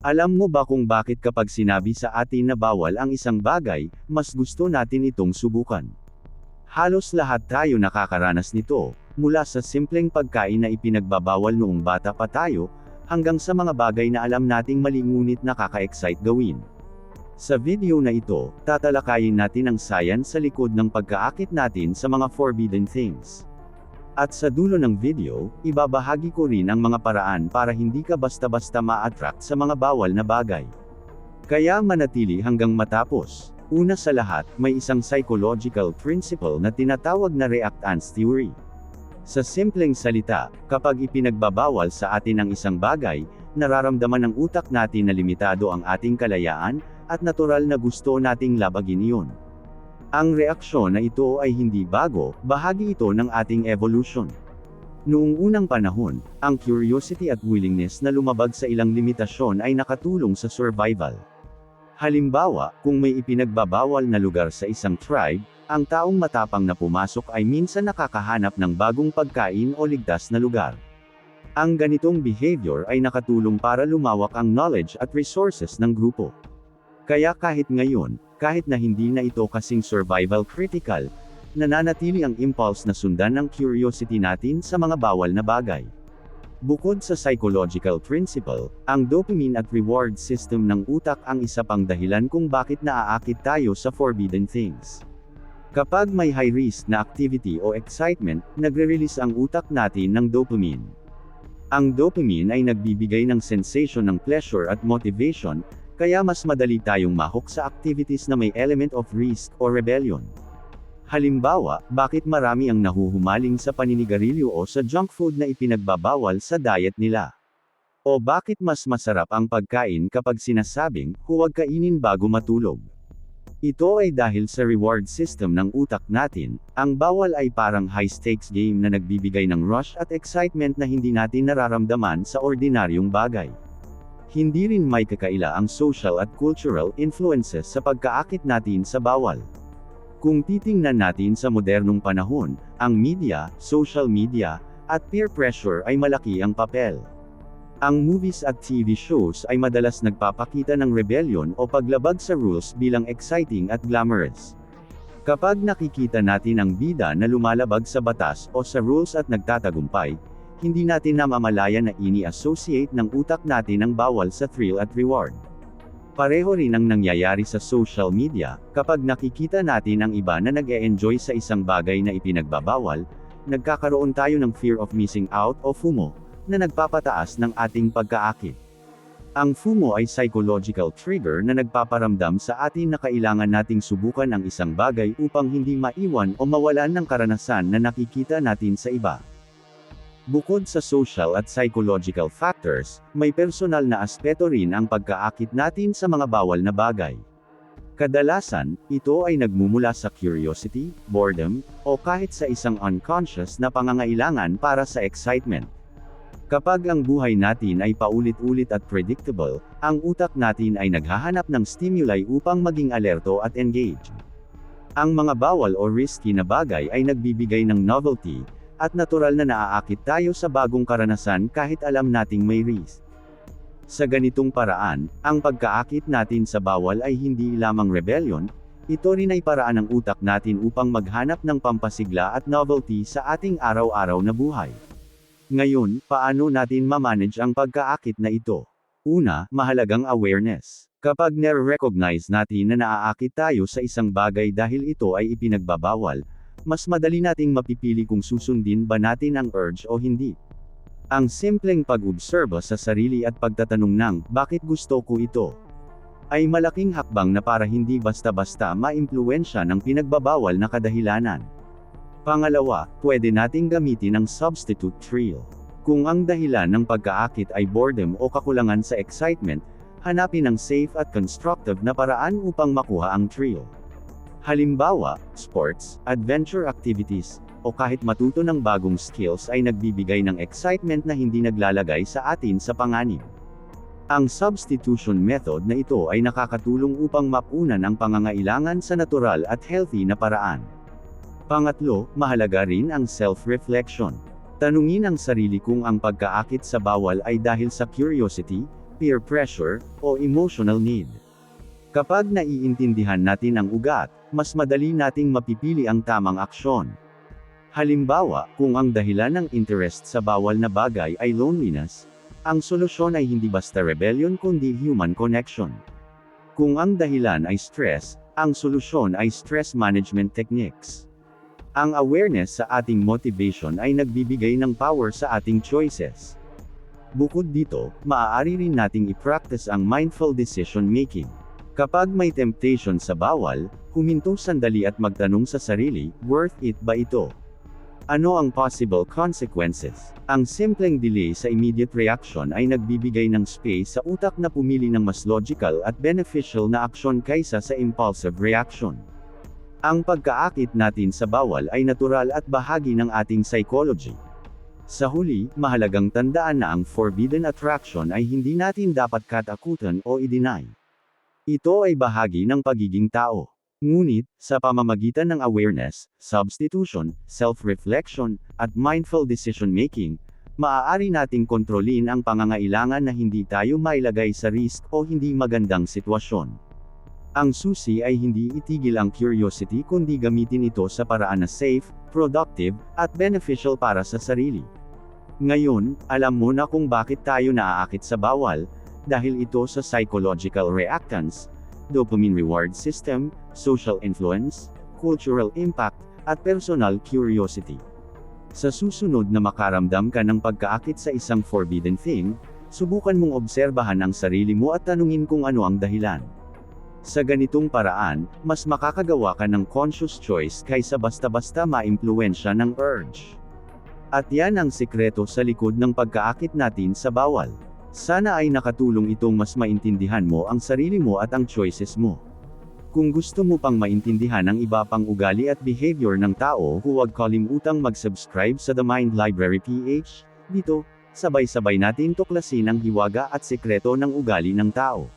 Alam mo ba kung bakit kapag sinabi sa atin na bawal ang isang bagay, mas gusto natin itong subukan? Halos lahat tayo nakakaranas nito, mula sa simpleng pagkain na ipinagbabawal noong bata pa tayo, hanggang sa mga bagay na alam nating mali ngunit nakaka-excite gawin. Sa video na ito, tatalakayin natin ang science sa likod ng pagkaakit natin sa mga forbidden things. At sa dulo ng video, ibabahagi ko rin ang mga paraan para hindi ka basta-basta ma-attract sa mga bawal na bagay. Kaya manatili hanggang matapos. Una sa lahat, may isang psychological principle na tinatawag na reactance theory. Sa simpleng salita, kapag ipinagbabawal sa atin ang isang bagay, nararamdaman ng utak natin na limitado ang ating kalayaan, at natural na gusto nating labagin iyon. Ang reaksyon na ito ay hindi bago, bahagi ito ng ating evolution. Noong unang panahon, ang curiosity at willingness na lumabag sa ilang limitasyon ay nakatulong sa survival. Halimbawa, kung may ipinagbabawal na lugar sa isang tribe, ang taong matapang na pumasok ay minsan nakakahanap ng bagong pagkain o ligtas na lugar. Ang ganitong behavior ay nakatulong para lumawak ang knowledge at resources ng grupo. Kaya kahit ngayon, kahit na hindi na ito kasing survival critical, nananatili ang impulse na sundan ng curiosity natin sa mga bawal na bagay. Bukod sa psychological principle, ang dopamine at reward system ng utak ang isa pang dahilan kung bakit naaakit tayo sa forbidden things. Kapag may high risk na activity o excitement, nagre-release ang utak natin ng dopamine. Ang dopamine ay nagbibigay ng sensation ng pleasure at motivation, kaya mas madali tayong mahok sa activities na may element of risk o rebellion. Halimbawa, bakit marami ang nahuhumaling sa paninigarilyo o sa junk food na ipinagbabawal sa diet nila? O bakit mas masarap ang pagkain kapag sinasabing, huwag kainin bago matulog? Ito ay dahil sa reward system ng utak natin, ang bawal ay parang high-stakes game na nagbibigay ng rush at excitement na hindi natin nararamdaman sa ordinaryong bagay. Hindi rin may kakaila ang social at cultural influences sa pagkaakit natin sa bawal. Kung titingnan natin sa modernong panahon, ang media, social media, at peer pressure ay malaki ang papel. Ang movies at TV shows ay madalas nagpapakita ng rebellion o paglabag sa rules bilang exciting at glamorous. Kapag nakikita natin ang bida na lumalabag sa batas o sa rules at nagtatagumpay, hindi natin namamalayan na ini-associate ng utak natin ang bawal sa thrill at reward. Pareho rin ang nangyayari sa social media, kapag nakikita natin ang iba na nag-e-enjoy sa isang bagay na ipinagbabawal, nagkakaroon tayo ng fear of missing out o FOMO, na nagpapataas ng ating pagkaakit. Ang FOMO ay psychological trigger na nagpaparamdam sa atin na kailangan nating subukan ang isang bagay upang hindi maiwan o mawalan ng karanasan na nakikita natin sa iba. Bukod sa social at psychological factors, may personal na aspeto rin ang pagkaakit natin sa mga bawal na bagay. Kadalasan, ito ay nagmumula sa curiosity, boredom, o kahit sa isang unconscious na pangangailangan para sa excitement. Kapag ang buhay natin ay paulit-ulit at predictable, ang utak natin ay naghahanap ng stimuli upang maging alerto at engaged. Ang mga bawal o risky na bagay ay nagbibigay ng novelty, at natural na naaakit tayo sa bagong karanasan kahit alam nating may risk. Sa ganitong paraan, ang pagkaakit natin sa bawal ay hindi lamang rebellion, ito rin ay paraan ng utak natin upang maghanap ng pampasigla at novelty sa ating araw-araw na buhay. Ngayon, paano natin mamanage ang pagkaakit na ito? Una, mahalagang awareness. Kapag nare-recognize natin na naaakit tayo sa isang bagay dahil ito ay ipinagbabawal, mas madali nating mapipili kung susundin ba natin ang urge o hindi. Ang simpleng pag-obserba sa sarili at pagtatanong ng, bakit gusto ko ito? Ay malaking hakbang na para hindi basta-basta maimpluensya ng pinagbabawal na kadahilanan. Pangalawa, pwede nating gamitin ang substitute thrill. Kung ang dahilan ng pagkaakit ay boredom o kakulangan sa excitement, hanapin ang safe at constructive na paraan upang makuha ang thrill. Halimbawa, sports, adventure activities, o kahit matuto ng bagong skills ay nagbibigay ng excitement na hindi naglalagay sa atin sa panganib. Ang substitution method na ito ay nakakatulong upang mapunan ang pangangailangan sa natural at healthy na paraan. Pangatlo, mahalaga rin ang self-reflection. Tanungin ang sarili kung ang pagkaakit sa bawal ay dahil sa curiosity, peer pressure, o emotional need. Kapag naiintindihan natin ang ugat, mas madali nating mapipili ang tamang aksyon. Halimbawa, kung ang dahilan ng interest sa bawal na bagay ay loneliness, ang solusyon ay hindi basta rebellion kundi human connection. Kung ang dahilan ay stress, ang solusyon ay stress management techniques. Ang awareness sa ating motivation ay nagbibigay ng power sa ating choices. Bukod dito, maaari rin nating i-practice ang mindful decision making. Kapag may temptation sa bawal, huminto sandali at magtanong sa sarili, worth it ba ito? Ano ang possible consequences? Ang simpleng delay sa immediate reaction ay nagbibigay ng space sa utak na pumili ng mas logical at beneficial na aksyon kaysa sa impulsive reaction. Ang pagkaakit natin sa bawal ay natural at bahagi ng ating psychology. Sa huli, mahalagang tandaan na ang forbidden attraction ay hindi natin dapat katakutan o i-deny. Ito ay bahagi ng pagiging tao. Ngunit, sa pamamagitan ng awareness, substitution, self-reflection, at mindful decision-making, maaari nating kontrolin ang pangangailangan na hindi tayo mailagay sa risk o hindi magandang sitwasyon. Ang susi ay hindi itigil ang curiosity kundi gamitin ito sa paraan na safe, productive, at beneficial para sa sarili. Ngayon, alam mo na kung bakit tayo naaakit sa bawal, dahil ito sa psychological reactance, dopamine reward system, social influence, cultural impact, at personal curiosity. Sa susunod na makaramdam ka ng pagkaakit sa isang forbidden thing, subukan mong obserbahan ang sarili mo at tanungin kung ano ang dahilan. Sa ganitong paraan, mas makakagawa ka ng conscious choice kaysa basta-basta maimpluwensya ng urge. At yan ang sikreto sa likod ng pagkaakit natin sa bawal. Sana ay nakatulong itong mas maintindihan mo ang sarili mo at ang choices mo. Kung gusto mo pang maintindihan ang iba pang ugali at behavior ng tao, huwag kalimutang mag-subscribe sa The Mind Library PH. Dito, sabay-sabay natin tuklasin ang hiwaga at sekreto ng ugali ng tao.